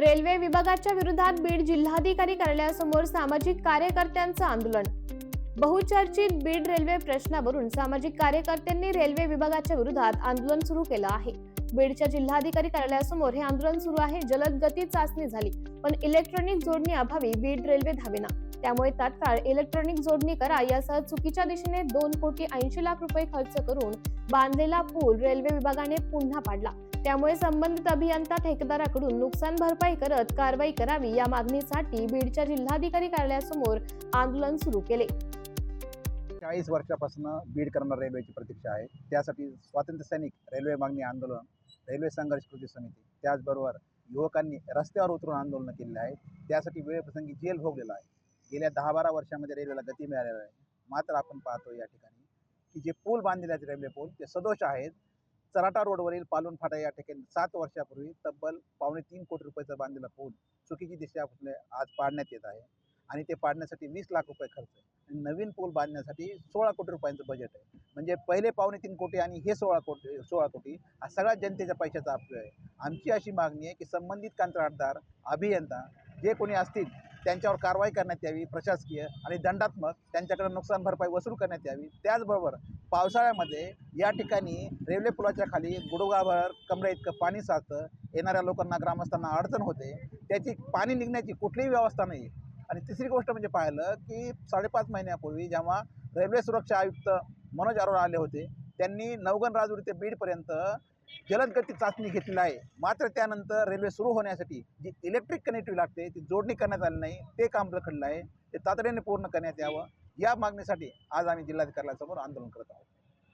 Railway विभागाच्या विरोधात बीड जिल्हाधिकारी कार्यालयासमोर सामाजिक कार्यकर्त्यांचं आंदोलन. बहुचर्चित बीड रेल्वे प्रश्नावरून सामाजिक कार्यकर्त्यांनी रेल्वे विभागाच्या विरोधात आंदोलन सुरू केलं आहे. बीडच्या जिल्हाधिकारी कार्यालयासमोर हे आंदोलन सुरू आहे. जलद गती चाचणी झाली पण इलेक्ट्रॉनिक जोडणी अभावी बीड रेल्वे धावेना. त्यामुळे तात्काळ इलेक्ट्रॉनिक जोडणी करा यासह चुकीच्या दिशेने दोन कोटी ऐंशी लाख रुपये खर्च करून बांधलेला पूल रेल्वे विभागाने पुन्हा पाडला. त्यामुळे संबंधित अभियंता ठेकेदाराकडून नुकसान भरपाई करत कारवाई करावी या मागणीसाठी बीडच्या जिल्हाधिकारी कार्यालयासमोर आंदोलन सुरू केले. चाळीस वर्षापासून बीड करणार रेल्वेची प्रतीक्षा आहे. त्यासाठी स्वातंत्र्य सैनिक रेल्वे मागणी आंदोलन रेल्वे संघर्ष कृती समिती त्याचबरोबर युवकांनी रस्त्यावर उतरून आंदोलनं केलेली आहे. त्यासाठी वेळप्रसंगी जेल भोगलेला आहे. गेल्या दहा बारा वर्षामध्ये रेल्वेला गती मिळालेली आहे. मात्र आपण पाहतो या ठिकाणी की जे पूल बांधलेले आहेत रेल्वे पूल ते सदोष आहेत. चराटा रोडवरील पालून फाटा या ठिकाणी सात वर्षापूर्वी तब्बल पावणे तीन कोटी रुपयाचा बांधलेला पूल चुकीची दिशा आपले आज पाडण्यात येत आहे. आणि ते पाडण्यासाठी वीस लाख रुपये खर्च आहे. आणि नवीन पूल बांधण्यासाठी सोळा कोटी रुपयांचं बजेट आहे. म्हणजे पहिले पावणे तीन कोटी आणि हे सोळा कोटी सोळा कोटी हा सगळ्या जनतेच्या पैशाचा अपव्यय आहे. आमची अशी मागणी आहे की संबंधित कंत्राटदार अभियंता जे कोणी असतील त्यांच्यावर कारवाई करण्यात यावी प्रशासकीय आणि दंडात्मक त्यांच्याकडे नुकसान भरपाई वसूल करण्यात यावी. त्याचबरोबर पावसाळ्यामध्ये या ठिकाणी रेल्वे पुलाच्या खाली गुडघाभर कमरे इतकं पाणी साचतं. येणाऱ्या लोकांना ग्रामस्थांना अडचण होते. त्याची पाणी निघण्याची कुठलीही व्यवस्था नाही. आणि तिसरी गोष्ट म्हणजे पाहिलं की साडेपाच महिन्यापूर्वी जेव्हा रेल्वे सुरक्षा आयुक्त मनोज अरोरा आले होते त्यांनी नवगण राजूर ते बीडपर्यंत जलदगती चाचणी घेतलेली आहे. मात्र त्यानंतर रेल्वे सुरू होण्यासाठी जी इलेक्ट्रिक कनेक्टिव्ह लागते ती जोडणी करण्यात आली नाही. ते काम रखडलं आहे. ते तातडीने पूर्ण करण्यात यावं. या मागणीसाठी आज आम्ही जिल्हाधिकाऱ्यासमोर आंदोलन करत आहोत.